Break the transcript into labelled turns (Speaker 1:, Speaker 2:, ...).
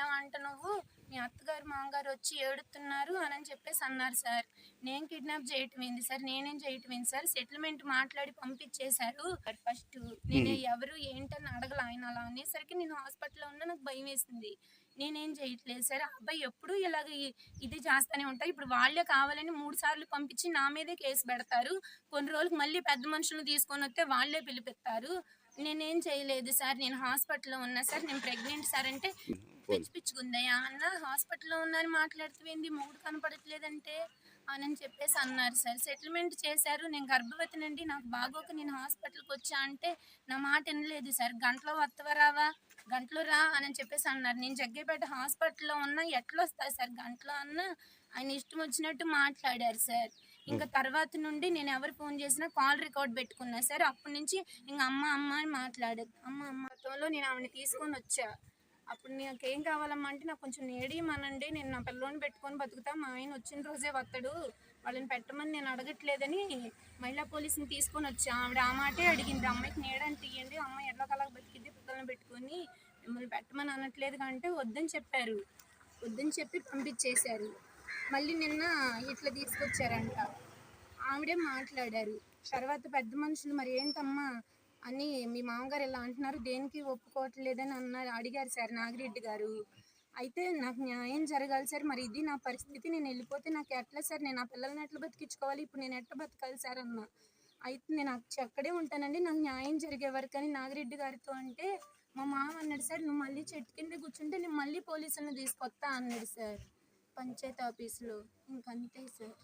Speaker 1: చేసావంట నువ్వు? మీ అత్తగారు మామగారు వచ్చి ఏడుతున్నారు అని చెప్పేసి అన్నారు సార్. నేను కిడ్నాప్ చేయటం ఏంది సార్? నేనేం చేయటం ఏంది సార్? సెటిల్మెంట్ మాట్లాడి పంపించేశారు. ఫస్ట్ నేను ఎవరు ఏంటని అడగల ఆయన అలా అనేసరికి నేను హాస్పిటల్లో ఉన్నా నాకు భయం వేసింది. నేనేం చేయట్లేదు సార్? అబ్బాయి ఎప్పుడు ఇలాగ ఇది చేస్తూనే ఉంటాయి ఇప్పుడు వాళ్ళే కావాలని మూడు సార్లు పంపించి నా మీదే కేసు పెడతారు. కొన్ని రోజులకు మళ్ళీ పెద్ద మనుషులను తీసుకొని వస్తే వాళ్ళే పిలిపిస్తారు. నేనేం చేయలేదు సార్. నేను హాస్పిటల్లో ఉన్నా సార్. నేను ప్రెగ్నెంట్ సార్ అంటే పిచ్చి పిచ్చుకుందయ్యా అన్న హాస్పిటల్లో ఉన్నారని మాట్లాడుతుంది మూడు కనపడట్లేదంటే అని చెప్పేసి అన్నారు సార్. సెటిల్మెంట్ చేశారు నేను గర్భవతినండి నాకు బాగోక నేను హాస్పిటల్కి వచ్చా అంటే నా మాట వినలేదు సార్. గంటలో వత్తవా రావా గంటలో రా అని చెప్పేసి అన్నారు. నేను జగ్గేపేట హాస్పిటల్లో ఉన్నా ఎట్లా వస్తా సార్? గంటలో అన్న ఆయన ఇష్టం వచ్చినట్టు మాట్లాడారు సార్. ఇంకా తర్వాత నుండి నేను ఎవరు ఫోన్ చేసినా కాల్ రికార్డ్ పెట్టుకున్నా సార్. అప్పటి నుంచి ఇంకా అమ్మ అమ్మ అని మాట్లాడేది. అమ్మ అమ్మ. గతంలో నేను ఆవిడని తీసుకొని వచ్చా. అప్పుడు నాకు ఏం కావాలమ్మా అంటే నాకు కొంచెం నేడియమనండి నేను నా పిల్లోని పెట్టుకొని బతుకుతా మా ఆయన వచ్చిన రోజే వస్తాడు వాళ్ళని పెట్టమని నేను అడగట్లేదని మహిళా పోలీసుని తీసుకొని వచ్చా. ఆవిడ ఆ మాటే అడిగింది అమ్మాయికి నీడని తీయండి అమ్మాయి ఎట్లా కలగ బతికిద్ది పిల్లల్ని పెట్టుకొని మిమ్మల్ని పెట్టమని అనట్లేదు అంటే వద్దని చెప్పారు వద్దని చెప్పి పంపించేశారు. మళ్ళీ నిన్న ఇట్లా తీసుకొచ్చారంట. ఆవిడే మాట్లాడారు తర్వాత పెద్ద మనుషులు మరి ఏంటమ్మా అని మీ మామగారు ఇలా అంటున్నారు? దేనికి ఒప్పుకోవట్లేదని అన్నారు అడిగారు సార్ నాగిరెడ్డి గారు. అయితే నాకు న్యాయం జరగాలి సార్ మరి ఇది నా పరిస్థితి నేను వెళ్ళిపోతే నాకు ఎట్లా సార్? నేను ఆ పిల్లల్ని ఎట్లా బతికించుకోవాలి? ఇప్పుడు నేను ఎట్లా బతకాలి సార్ అన్న. అయితే నేను అక్కడే ఉంటానండి నాకు న్యాయం జరిగే వరకు అని నాగిరెడ్డి గారితో అంటే మా మామ అన్నాడు సార్ నువ్వు మళ్ళీ చెట్టు కింద కూర్చుంటే నేను మళ్ళీ పోలీసులను తీసుకొస్తా అన్నాడు సార్ పంచాయతీ ఆఫీస్లో. ఇంకంతే సార్.